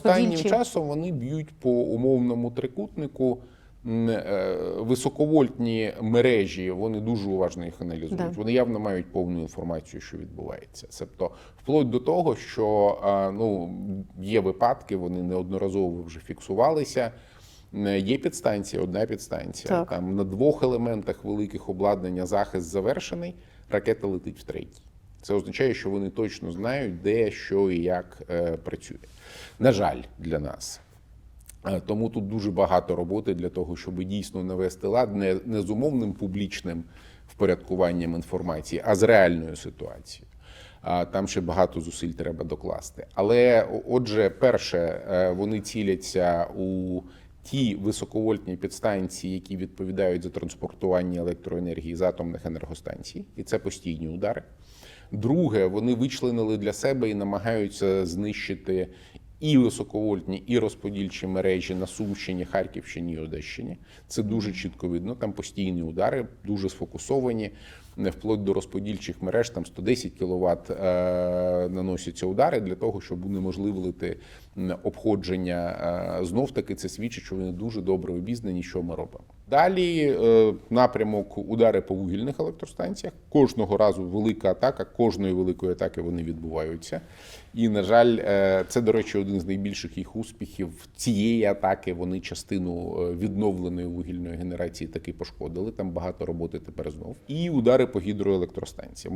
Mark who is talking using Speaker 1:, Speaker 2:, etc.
Speaker 1: Останнім
Speaker 2: Подільчі.
Speaker 1: часом вони б'ють по умовному трикутнику. Е, Високовольтні мережі вони дуже уважно їх аналізують.
Speaker 2: Да.
Speaker 1: Вони явно мають повну інформацію, що відбувається. Тобто, вплоть до того, що ну є випадки, вони неодноразово вже фіксувалися. Е, Є підстанція, одна підстанція.
Speaker 2: Так.
Speaker 1: Там на двох елементах великих обладнання захист завершений, ракета летить в третій. Це означає, що вони точно знають, де, що і як е, працює. На жаль, для нас. Е, Тому тут дуже багато роботи для того, щоб дійсно навести лад не, не з умовним публічним впорядкуванням інформації, а з реальною ситуацією. Там ще багато зусиль треба докласти. Але отже, перше, е, вони ціляться у ті високовольтні підстанції, які відповідають за транспортування електроенергії з атомних енергостанцій, і це постійні удари. Друге, вони вичленили для себе і намагаються знищити і високовольтні, і розподільчі мережі на Сумщині, Харківщині і Одещині. Це дуже чітко видно. Там постійні удари, дуже сфокусовані. Не вплоть до розподільчих мереж, там 110 кВт е, наносяться удари для того, щоб унеможливити обходження. Е, знов таки це свідчить, що вони дуже добре обізнані, що ми робимо. Далі е, напрямок удари по вугільних електростанціях. Кожного разу велика атака, кожної великої атаки вони відбуваються. І, на жаль, е, це, до речі, один з найбільших їх успіхів цієї атаки. Вони частину е, відновленої вугільної генерації таки пошкодили. Там багато роботи тепер знов. І удари по гідроелектростанціям.